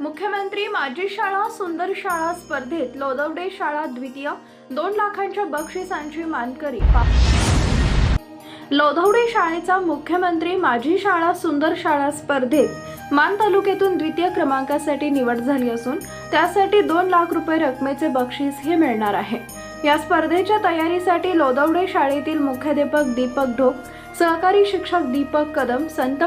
मुख्यमंत्री माझी शाळा सुंदर शाळा स्पर्धेत लोदवडे शाळा द्वितीय दोन लाखांच्या बक्षिसांची मानकरी. लोधवडे शाळेचा मुख्यमंत्री माझी शाळा सुंदर शाळा स्पर्धेत मान तालुक्यातून द्वितीय क्रमांकासाठी निवड झाली असून त्यासाठी दोन लाख रुपये रकमेचे बक्षीस हे मिळणार आहे. या स्पर्धेच्या तयारीसाठी लोदवडे शाळेतील मुख्याध्यापक दीपक ढोक सहकारी शिक्षक दीपक कदम संत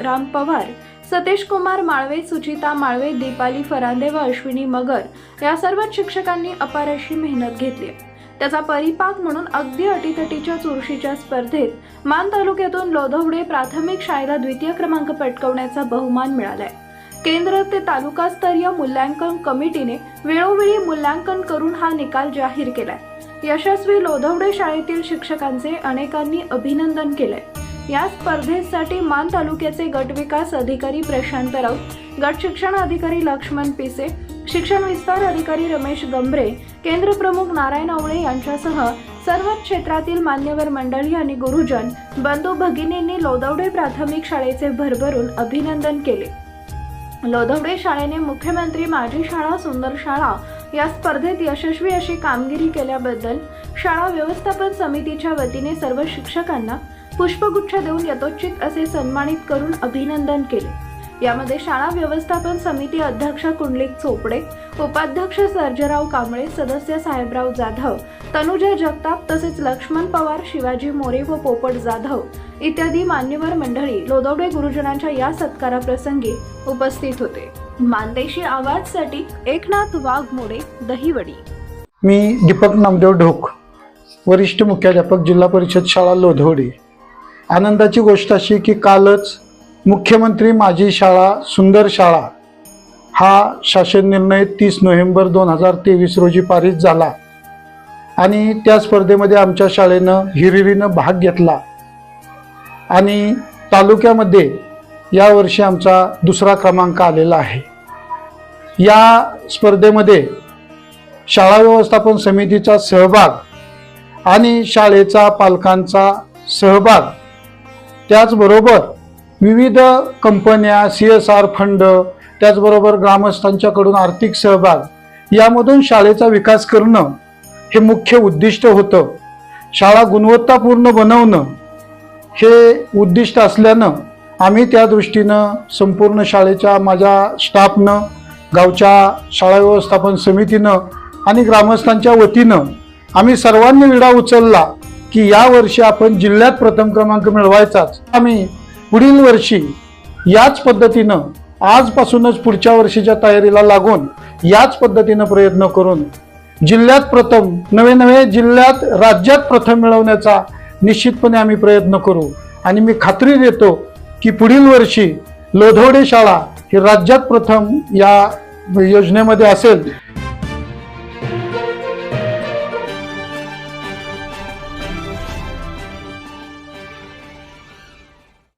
राम पवार सतीश कुमार माळवे सुचिता माळवे दीपाली फरांदे व अश्विनी मगर या सर्व शिक्षकांनी अपार अशी मेहनत घेतली. त्याचा परिपाक म्हणून अगदी अटीतटीच्या चुरशीच्या स्पर्धेत मान तालुक्यातून लोधवडे प्राथमिक शाळेला द्वितीय क्रमांक पटकवण्याचा बहुमान मिळालाय. केंद्र ते तालुकास्तरीय मूल्यांकन कमिटीने वेळोवेळी मूल्यांकन करून हा निकाल जाहीर केलाय. यशस्वी लोधवडे शाळेतील शिक्षकांचे अनेकांनी अभिनंदन केलंय. या स्पर्धेसाठी मान तालुक्याचे गट विकास अधिकारी प्रशांत राऊत गट शिक्षण अधिकारी लक्ष्मण पिसे शिक्षण विस्तार अधिकारी रमेश गंभरे केंद्र प्रमुख नारायण आवळे यांच्यासह सर्वच क्षेत्रातील मान्यवर मंडळी आणि गुरुजन बंधू भगिनींनी लोदवडे प्राथमिक शाळेचे भरभरून अभिनंदन केले. लोधवडे शाळेने मुख्यमंत्री माझी शाळा सुंदर शाळा या स्पर्धेत यशस्वी अशी कामगिरी केल्याबद्दल शाळा व्यवस्थापन समितीच्या वतीने सर्व शिक्षकांना पुष्पगुच्छ देऊन यथोचित असे सन्मानित करून अभिनंदन केले. यामध्ये शाळा व्यवस्थापन समिती अध्यक्ष कुंडलिक चोपडे उपाध्यक्ष सर्जराव कांबळे सदस्य साहेबराव जाधव तनुजा जगताप तसेच लक्ष्मण पवार शिवाजी मोरे व पोपट जाधव इत्यादी मान्यवर मंडळी लोदवडे गुरुजनांच्या या सत्काराप्रसंगी उपस्थित होते. मानदेशी आवाजसाठी एकनाथ वाघमोडे दहिवडी. मी दीपक नामदेव ढोक वरिष्ठ मुख्याध्यापक जिल्हा परिषद शाळा लोधवडे. आनंदाची गोष्ट अशी की कालच मुख्यमंत्री माझी शाळा सुंदर शाळा हा शासन निर्णय तीस नोव्हेंबर दोन हजार तेवीस रोजी पारित झाला. आणि त्या स्पर्धेमध्ये आमच्या शाळेनं हिरिरीनं भाग घेतला. आणि तालुक्यामध्ये यावर्षी आमचा दुसरा क्रमांक आलेला आहे. या स्पर्धेमध्ये शाळा व्यवस्थापन समितीचा सहभाग आणि शाळेचा पालकांचा सहभाग त्याचबरोबर विविध कंपन्या सी एस आर फंड त्याचबरोबर ग्रामस्थांच्याकडून आर्थिक सहभाग यामधून शाळेचा विकास करणं हे मुख्य उद्दिष्ट होतं. शाळा गुणवत्तापूर्ण बनवणं हे उद्दिष्ट असल्यानं आम्ही त्या दृष्टीनं संपूर्ण शाळेच्या माझ्या स्टाफनं गावच्या शाळा व्यवस्थापन समितीनं आणि ग्रामस्थांच्या वतीनं आम्ही सर्वांनी विडा उचलला की या वर्षी आपण जिल्ह्यात प्रथम क्रमांक मिळवायचाच. आम्ही पुढील वर्षी याच पद्धतीनं आजपासूनच पुढच्या वर्षीच्या तयारीला लागून याच पद्धतीनं प्रयत्न करून जिल्ह्यात प्रथम नवे नवे जिल्ह्यात राज्यात प्रथम मिळवण्याचा निश्चितपणे आम्ही प्रयत्न करू. आणि मी खात्री देतो की पुढील वर्षी लोधवडे शाळा ही राज्यात प्रथम या योजनेमध्ये असेल.